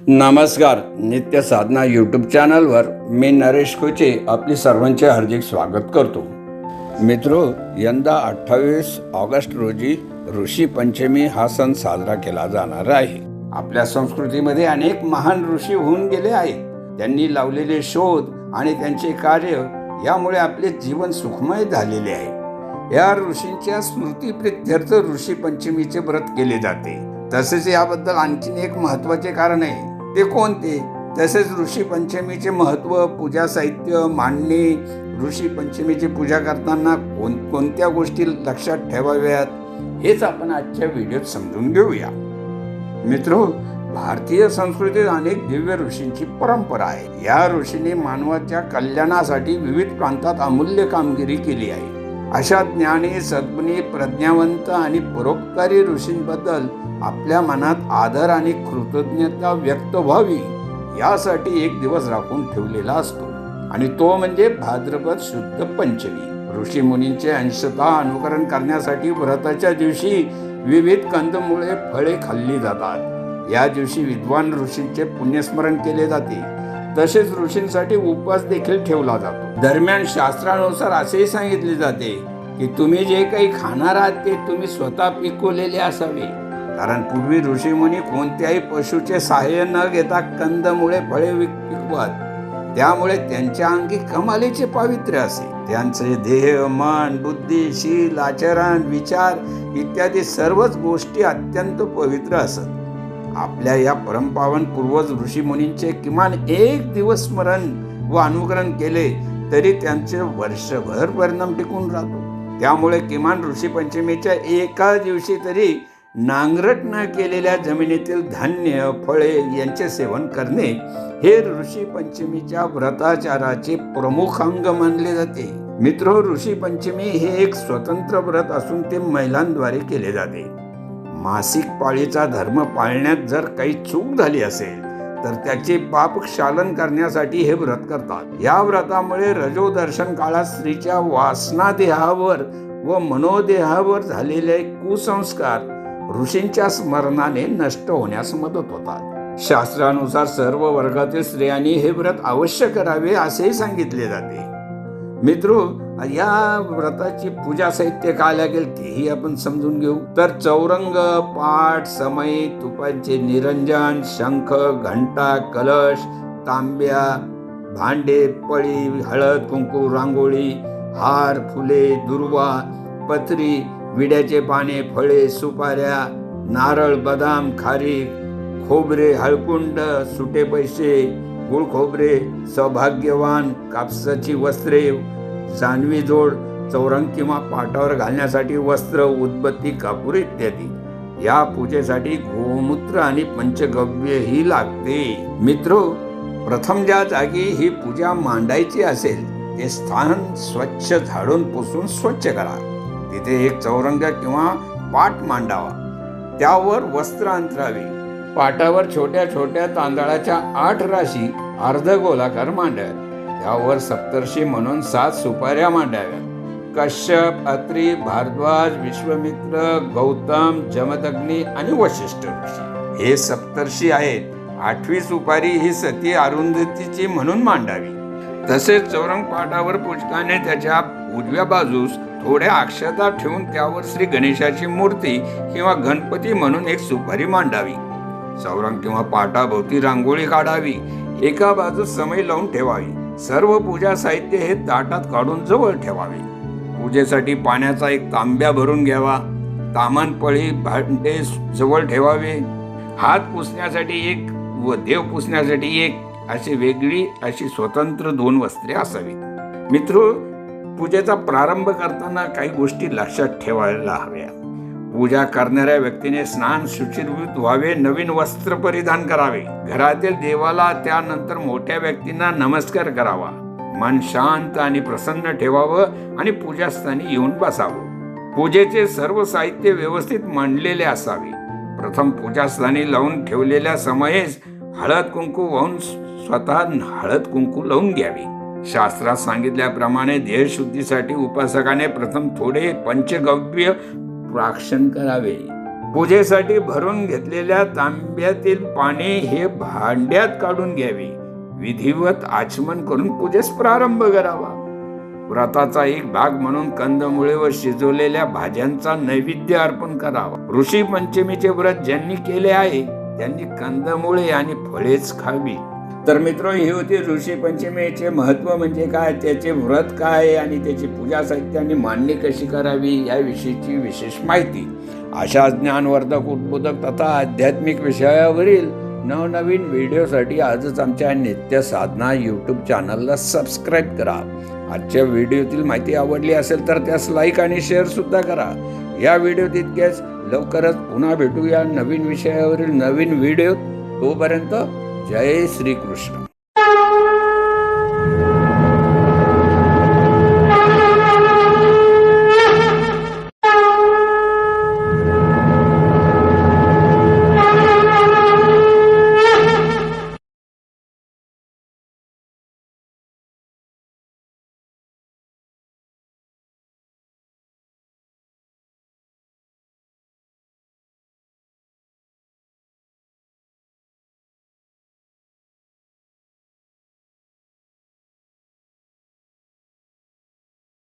नमस्कार नित्य साधना यूट्यूब चॅनलवर मी नरेश कोचे आपली सर्वांचे हार्दिक स्वागत करतो. मित्रो यंदा अठ्ठावीस ऑगस्ट रोजी ऋषी पंचमी हा सण साजरा केला जाणार आहे. आपल्या संस्कृतीमध्ये अनेक महान ऋषी होऊन गेले आहेत. त्यांनी लावलेले शोध आणि त्यांचे कार्य यामुळे आपले जीवन सुखमय झालेले आहे. या ऋषींच्या स्मृतीप्रित्यर्थ ऋषी पंचमीचे व्रत केले जाते. तसेच याबद्दल आणखीन एक महत्त्वाचे कारण आहे. ते कोणते? तसेच ऋषी पंचमीचे महत्त्व पूजा साहित्य मांडणे ऋषी पंचमीची पूजा करताना कोण कोणत्या गोष्टी लक्षात ठेवाव्यात? हेच आपण आजच्या व्हिडिओत समजून घेऊया. मित्रो भारतीय संस्कृतीत अनेक दिव्य ऋषींची परंपरा आहे. या ऋषीने मानवाच्या कल्याणासाठी विविध प्रांतात अमूल्य कामगिरी केली आहे. अशा ज्ञानी सद्गुणी प्रज्ञावंत आणि परोपकारी ऋषींबद्दल आपल्या मनात आदर आणि कृतज्ञता व्यक्त व्हावी यासाठी एक दिवस राखून ठेवलेला असतो. आणि तो म्हणजे भाद्रपद शुद्ध पंचमी. ऋषी मुनींचे अंशतः अनुकरण करण्यासाठी व्रताच्या दिवशी विविध कंदमुळे फळे खाल्ली जातात. या दिवशी विद्वान ऋषींचे पुण्यस्मरण केले जाते. तसेच ऋषींसाठी उपवास देखील ठेवला जातो. दरम्यान शास्त्रानुसार असेही सांगितले जाते की तुम्ही जे काही खाणार आहात ते तुम्ही स्वतः पिकवलेले असावे. कारण पूर्वी ऋषीमुनी कोणत्याही पशुचे सहाय्य न घेता कंदमुळे फळे पिकवत. त्यामुळे त्यांच्या अंगी कमालीचे पावित्र्य असे. त्यांचे देह मन बुद्धी शील आचरण विचार इत्यादी सर्वच गोष्टी अत्यंत पवित्र असत. आपल्या या परमपावन पूर्वज ऋषीमुनींचे किमान एक दिवस स्मरण व अनुकरण केले तरी त्यांचे वर्षभर परिणाम टिकून राहतो. त्यामुळे किमान ऋषी पंचमीच्या एका दिवशी तरी नांगरट न केलेल्या जमिनीतील धान्य फळे यांचे सेवन करणे हे ऋषी पंचमीच्या व्रताचाराचे प्रमुख अंग मानले जाते. मित्र ऋषी पंचमी हे एक स्वतंत्र व्रत असून ते महिलांद्वारे केले जाते. मासिक पाळीचा धर्म पाळण्यात जर काही चूक झाली असेल तर त्याचे पाप क्षालन करण्यासाठी हे व्रत करतात. या व्रतामुळे रजोदर्शन काळात स्त्रीच्या वासनादेहावर व मनोदेहावर झालेले कुसंस्कार ऋषींच्या स्मरणाने नष्ट होण्यास मदत होतात. शास्त्रानुसार सर्व वर्गातील स्त्रियांनी हे व्रत अवश्य करावे असेही सांगितले जाते. मित्रो या व्रताची पूजा साहित्य काय लागेल तेही आपण समजून घेऊ. तर चौरंग पाठ समय तुपांचे निरंजन शंख घंटा कलश तांब्या भांडे पळी हळद कुंकू रांगोळी हार फुले दुर्वा पत्री विड्याचे पाने फळे सुपाऱ्या नारळ बदाम खारीक खोबरे हळकुंड सुटे पैसे गुळ खोबरे सौभाग्यवान कापसाची वस्त्रे जानवी जोड चौरंग किंवा पाटावर घालण्यासाठी वस्त्र उदबत्ती कापूर इत्यादी. या पूजेसाठी गोमूत्र आणि पंचगव्य ही लागते. मित्र प्रथम ज्या जागी ही पूजा मांडायची असेल ते स्थान स्वच्छ झाडून पुसून स्वच्छ करा. तिथे एक चौरंग किंवा पाट मांडावा. त्यावर वस्त्र अंतरावे. पाटावर छोट्या छोट्या तांदळाच्या आठ राशी अर्ध गोलाकार मांडाव्यात. त्यावर सप्तर्षी म्हणून सात सुपाऱ्या मांडाव्यात. कश्यप अत्री भारद्वाज विश्वमित्र गौतम जमदग्नी आणि वशिष्ठ ऋषी. हे सप्तर्षी आहेत. आठवी सुपारी ही सती अरुंधतीची म्हणून मांडावी. तसेच चौरंग पाटावर पुष्काने त्याच्या उजव्या बाजूस थोड्या अक्षता ठेवून त्यावर श्री गणेशाची मूर्ती किंवा गणपती म्हणून एक सुपारी मांडावी. सावरण किंवा पाटाभोवती रांगोळी काढावी. एका बाजूस समय लावून ठेवावी. सर्व पूजा साहित्य हे ताटात काढून जवळ ठेवावे. पूजेसाठी पाण्याचा एक तांब्या भरून घ्यावा. तामानपळी भांडे जवळ ठेवावे. हात पुसण्यासाठी एक व देव पुसण्यासाठी एक अशी वेगळी अशी स्वतंत्र दोन वस्त्रे असावीत. मित्र पूजेचा प्रारंभ करताना काही गोष्टी लक्षात ठेवायला हव्या पूजा करणाऱ्या व्यक्तीने स्नान शुचिर्भूत व्हावे नवीन वस्त्र परिधान करावे. घरातील देवाला त्यानंतर मोठ्या व्यक्तींना नमस्कार करावा. मन शांत आणि प्रसन्न ठेवावं आणि पूजास्थानी येऊन बसावं. पूजेचे सर्व साहित्य व्यवस्थित मांडलेले असावे. प्रथम पूजास्थानी लावून ठेवलेल्या समयेस हळद कुंकू वाहून स्वतः हळद कुंकू लावून घ्यावी. शास्त्रात सांगितल्याप्रमाणे देहशुद्धीसाठी उपासकाने प्रथम थोडे पंचगव्य राक्षण करावे. पूजेसाठी भरून घेतलेल्या तांब्यातील पाणी हे भांड्यात काढून घ्यावे. विधिवत आचमन करून पूजेस प्रारंभ करावा. व्रताचा एक भाग म्हणून कंदमुळे व शिजवलेल्या भाज्यांचा नैवेद्य अर्पण करावा. ऋषी पंचमीचे व्रत ज्यांनी केले आहे त्यांनी कंदमुळे आणि फळेच खावी. तर मित्र ही होती ऋषीपंचमीचे महत्त्व म्हणजे काय? त्याचे व्रत काय? आणि त्याची पूजा साहित्य आणि मांडणी कशी करावी? याविषयीची विशेष माहिती. अशा ज्ञानवर्धक उद्बोधक तथा आध्यात्मिक विषयावरील नवनवीन व्हिडिओसाठी आजच आमच्या नित्य साधना यूट्यूब चॅनलला सबस्क्राईब करा. आजच्या व्हिडिओतील माहिती आवडली असेल तर त्यास लाईक आणि शेअरसुद्धा करा. या व्हिडिओ तितक्याच लवकरच पुन्हा भेटूया नवीन विषयावरील नवीन व्हिडिओ तोपर्यंत જય શ્રી કૃષ્ણ.